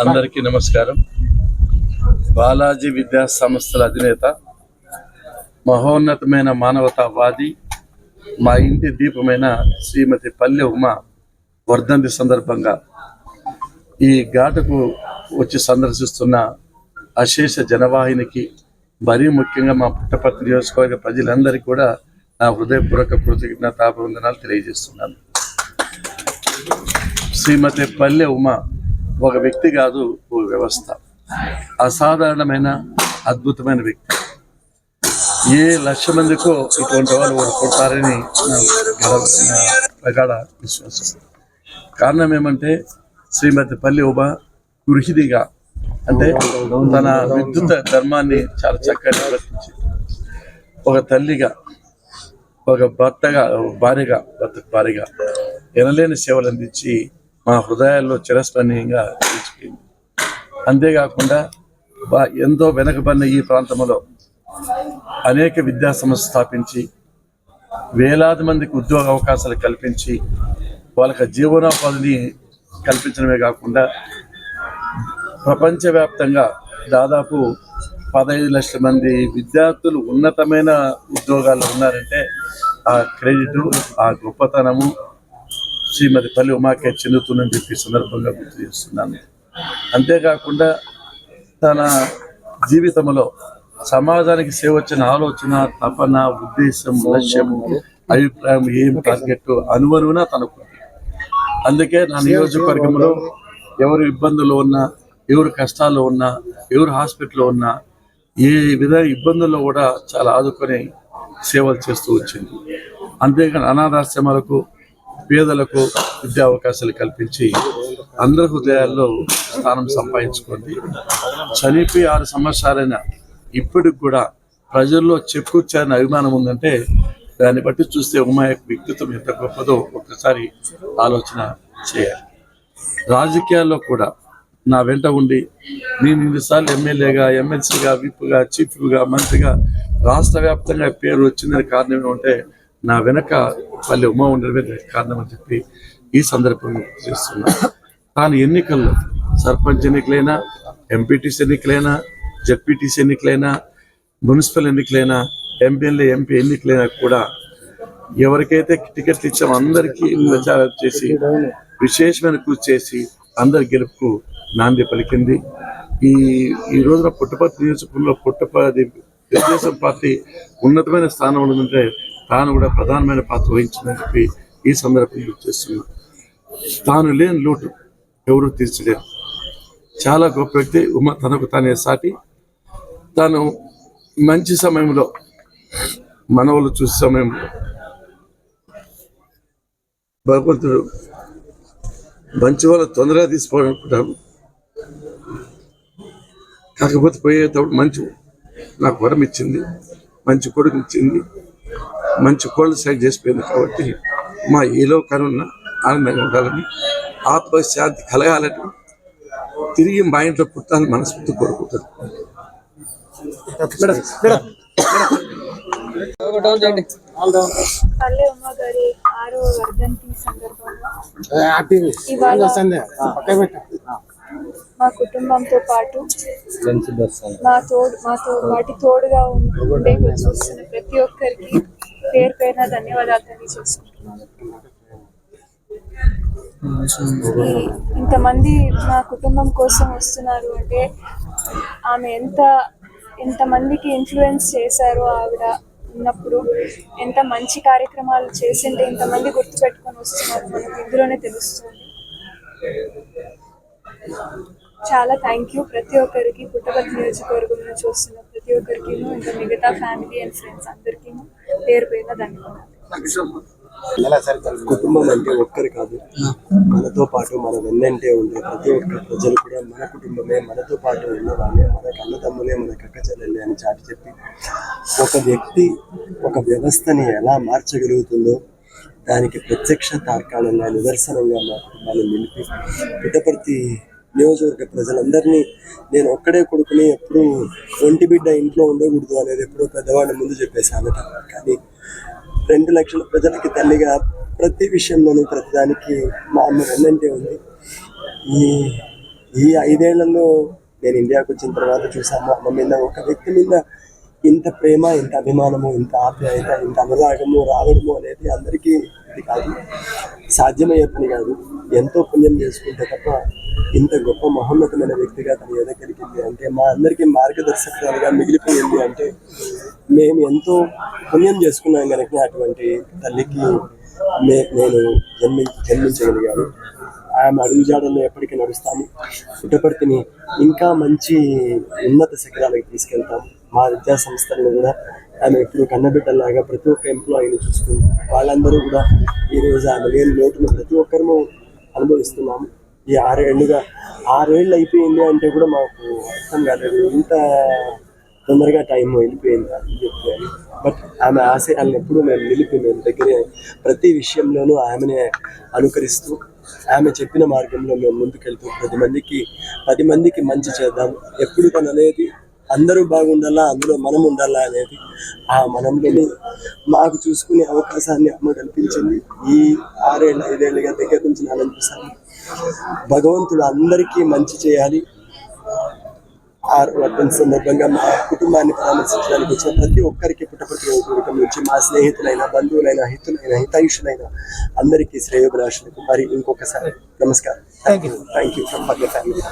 అందరికీ నమస్కారం. బాలాజీ విద్యా సంస్థల అధినేత మహోన్నతమైన మానవతావాది మా ఇంటి దీపమైన శ్రీమతి పల్లె ఉమ వర్ధంతి సందర్భంగా ఈ ఘాటుకు వచ్చి సందర్శిస్తున్న అశేష జనవాహినికి మరీ ముఖ్యంగా మా పుట్టపర్తి నియోజకవర్గ ప్రజలందరికీ కూడా నా హృదయపూర్వక కృతజ్ఞతాభివందనాలు తెలియజేస్తున్నాను. శ్రీమతి పల్లె ఉమ ఒక వ్యక్తి కాదు ఒక వ్యవస్థ. అసాధారణమైన అద్భుతమైన వ్యక్తి. ఏ లక్ష మందికో ఇటువంటి వాళ్ళు ఓడిపోతారని నా ప్రగాఢ విశ్వాసం. కారణం ఏమంటే శ్రీమతి పల్లి ఉమ గృహిణిగా అంటే తన విద్యుత్ ధర్మాన్ని చాలా చక్కగా నిర్వర్తించి ఒక తల్లిగా ఒక భర్తగా భార్యగా భర్త భార్యగా ఎనలేని సేవలు అందించి మా హృదయాల్లో చిరస్మరణీయంగా నిలిచిపోయింది. అంతేకాకుండా బా- ఎంతో వెనకబడిన ఈ ప్రాంతంలో అనేక విద్యా సంస్థలు స్థాపించి వేలాది మందికి ఉద్యోగ అవకాశాలు కల్పించి వాళ్ళకి జీవనోపాధిని కల్పించడమే కాకుండా ప్రపంచవ్యాప్తంగా దాదాపు పదహైదు లక్షల మంది విద్యార్థులు ఉన్నతమైన ఉద్యోగాల్లో ఉన్నారంటే ఆ క్రెడిట్ ఆ గొప్పతనము శ్రీమతి పల్లి ఉమాకే చెందుతుందని చెప్పి సందర్భంగా గుర్తు చేస్తున్నాను. అంతేకాకుండా తన జీవితంలో సమాజానికి సేవ వచ్చిన ఆలోచన తపన ఉద్దేశం లక్ష్యం అభిప్రాయం ఏం టార్గెట్ అనువనువున తనకు. అందుకే నా నియోజకవర్గంలో ఎవరు ఇబ్బందులు ఉన్నా ఎవరు కష్టాలు ఉన్నా ఎవరు హాస్పిటల్లో ఉన్నా ఏ విధ ఇబ్బందుల్లో కూడా చాలా ఆదుకొని సేవలు చేస్తూ వచ్చింది. అంతేకాని అనాథాశ్రమాలకు పేదలకు విద్యా అవకాశాలు కల్పించి అందరి హృదయాల్లో స్థానం సంపాదించుకుంది చనిపోయి ఆరు సంవత్సరాలైన ఇప్పటికి కూడా ప్రజల్లో చెప్పుకొచ్చారని అభిమానం ఉందంటే దాన్ని బట్టి చూస్తే ఉమా యొక్క వ్యక్తిత్వం ఎంత గొప్పదో ఒక్కసారి ఆలోచన చేయాలి. రాజకీయాల్లో కూడా నా వెంట ఉండి నేను ఇన్నిసార్లు ఎమ్మెల్యేగా ఎమ్మెల్సీగా విప్గా చీఫ్గా మంత్రిగా రాష్ట్ర వ్యాప్తంగా పేరు వచ్చిందని కారణం ఏమంటే నా వెనక పల్లె ఉమా ఉండడమే కారణం అని చెప్పి ఈ సందర్భంగా చేస్తున్నా. తాను ఎన్నికల్లో సర్పంచ్ ఎన్నికలైనా ఎంపీటీసీ ఎన్నికలైనా జడ్పీటీసీ ఎన్నికలైనా మున్సిపల్ ఎన్నికలైనా ఎంపీఎల్ఏ ఎంపీ ఎన్నికలైనా కూడా ఎవరికైతే టికెట్లు ఇచ్చామో అందరికీ ప్రచారం చేసి విశేషమైన కృషి చేసి అందరి గెలుపుకు నాంది పలికింది. ఈ ఈ రోజున పుట్టపర్తి నియోజకవర్గంలో పుట్టపర్తి తెలుగుదేశం పార్టీ ఉన్నతమైన స్థానం ఉందంటే తాను కూడా ప్రధానమైన పాత్ర వహించిందని చెప్పి ఈ సందర్భంగా చేస్తున్నా తాను లేని లోటు ఎవరు తీర్చలేరు. చాలా గొప్ప వ్యక్తి ఉమ తనకు తానే సాటి. తాను మంచి సమయంలో మనవలు చూసే సమయంలో భగవంతుడు మంచి వాళ్ళు తొందరగా తీసుకోవాలనుకుంటాను కాకపోతే పోయేటప్పుడు మంచి నాకు వరం ఇచ్చింది మంచి కొడుకు ఇచ్చింది. మంచి కోళ్ళు సైడ్ చేసిపోయింది కాబట్టి మా ఏలో కనున్న ఆనందంగా ఉండాలని ఆత్మశాంతి కలగాలని తిరిగి మా ఇంట్లో పుట్టాలని మనస్ఫూర్తి కోరుకుంటాను పల్లె ఉమ్మ గారి ఆరో వర్ధంతి సందర్భంగా ఇవాళ మా కుటుంబంతో పాటు మా తోడు మాతో పాటి తోడుగా ఉండే చూస్తున్న ప్రతి ఒక్కరికి పేరు పేరున ధన్యవాదాలు తెలియజేసుకుంటున్నాను. ఈ- ఇంతమంది మా కుటుంబం కోసం వస్తున్నారు అంటే ఆమె ఎంత ఎంతమందికి ఇన్ఫ్లుయెన్స్ చేశారో ఆవిడ ఉన్నప్పుడు ఎంత మంచి కార్యక్రమాలు చేసింటే ఇంతమంది గుర్తుపెట్టుకొని వస్తున్నారు మనకు ఇందులోనే తెలుస్తుంది. చాలా థ్యాంక్ యూ ప్రతి ఒక్కరికి పుట్టపర్తి నియోజకవర్గంలో చూస్తున్న ప్రతి ఒక్కరికి ఇంకా మిగతా ఫ్యామిలీ అండ్ ఫ్రెండ్స్ అందరికీ పేరు పేరున ధన్యవాదాలు. కుటుంబం అంటే ఒక్కరు కాదు. మనతో పాటు మన వెన్నంటే ఉండే ప్రతి ఒక్క ప్రజలు కూడా మన కుటుంబమే మనతో పాటు ఉన్న వాళ్ళే మన కన్నతమ్ములే మన కక్క చెల్లెలే అని చాటి చెప్పి ఒక వ్యక్తి ఒక వ్యవస్థని ఎలా మార్చగలుగుతుందో దానికి ప్రత్యక్ష తార్కాణంగా నిదర్శనంగా మా కుటుంబాన్ని నిలిపి పుట్టపర్తి నియోజకవర్గ ప్రజలందరినీ నేను ఒక్కడే కొడుకుని ఎప్పుడు ఒంటి బిడ్డ ఇంట్లో ఉండకూడదు అనేది ఎప్పుడో పెద్దవాళ్ళ ముందు చెప్పేసాను కానీ రెండు లక్షల ప్రజలకి తల్లిగా ప్రతి విషయంలోనూ ప్రతిదానికి మా అమ్మ వెన్నంటే ఉంది. ఈ ఈ ఐదేళ్ళలో నేను ఇండియాకి వచ్చిన తర్వాత చూసాను అమ్మ మీద ఒక వ్యక్తి మీద ఇంత ప్రేమ ఇంత అభిమానము ఇంత ఆప్యాయత ఇంత అనురాగము రావడము అనేది అందరికీ ఇది కాదు. సాధ్యమయ్యే పని కాదు. ఎంతో పుణ్యం చేసుకుంటే తప్ప ఇంత గొప్ప మహోన్నతమైన వ్యక్తిగా తన ఎదగలిగింది అంటే మా అందరికీ మార్గదర్శకురాలుగా మిగిలిపోయింది అంటే మేము ఎంతో పుణ్యం చేసుకున్నాం కనుక అటువంటి తల్లికి మే నేను జన్మి జన్మించగలిగాను. ఆమె అడుగుజాడల్లో ఎప్పటికీ నడుస్తాము. పుట్టపర్తిని ఇంకా మంచి ఉన్నత శిఖరాలకు తీసుకెళ్తాము మా విద్యా సంస్థలను కూడా ఆమె ఇప్పుడు కన్నబిడ్డలాగా ప్రతి ఒక్క ఎంప్లాయీని చూసుకుంది వాళ్ళందరూ కూడా ఈ రోజు ఆమె లేని లోటును ప్రతి ఒక్కరము అనుభవిస్తున్నాము. ఈ ఆరేళ్ళుగా ఆరేళ్ళు అయిపోయింది అంటే కూడా మాకు అర్థం కాలేదు. ఇంత తొందరగా టైం వెళ్ళిపోయింది అని చెప్పాను బట్ ఆమె ఆశయాలను ఎప్పుడూ మేము నిలిపి మేము దగ్గరే ప్రతి విషయంలోనూ ఆమెనే అనుకరిస్తూ ఆమె చెప్పిన మార్గంలో మేము ముందుకెళ్తూ పది మందికి పది మందికి మంచి చేద్దాం. ఎప్పుడు తననేది అనేది అందరూ బాగుండాలా అందులో మనం ఉండాలా అనేది ఆ మనంలోని మాకు చూసుకునే అవకాశాన్ని అమ్మ కల్పించింది. ఈ ఆరేళ్ళ ఐదేళ్ళుగా దగ్గర నుంచి నేను అనిపిస్తాను భగవంతుడు అందరికీ మంచి చేయాలి. ఆ వర్ధన్ సందర్భంగా మా కుటుంబాన్ని పరామర్శించడానికి వచ్చిన ప్రతి ఒక్కరికి నియోజకవర్గం నుంచి మా స్నేహితులైన బంధువులైన హితులైన హితైషులైన అందరికీ శ్రేయోభిలాషులకు మరి ఇంకొకసారి నమస్కారం. Thank you thank you from family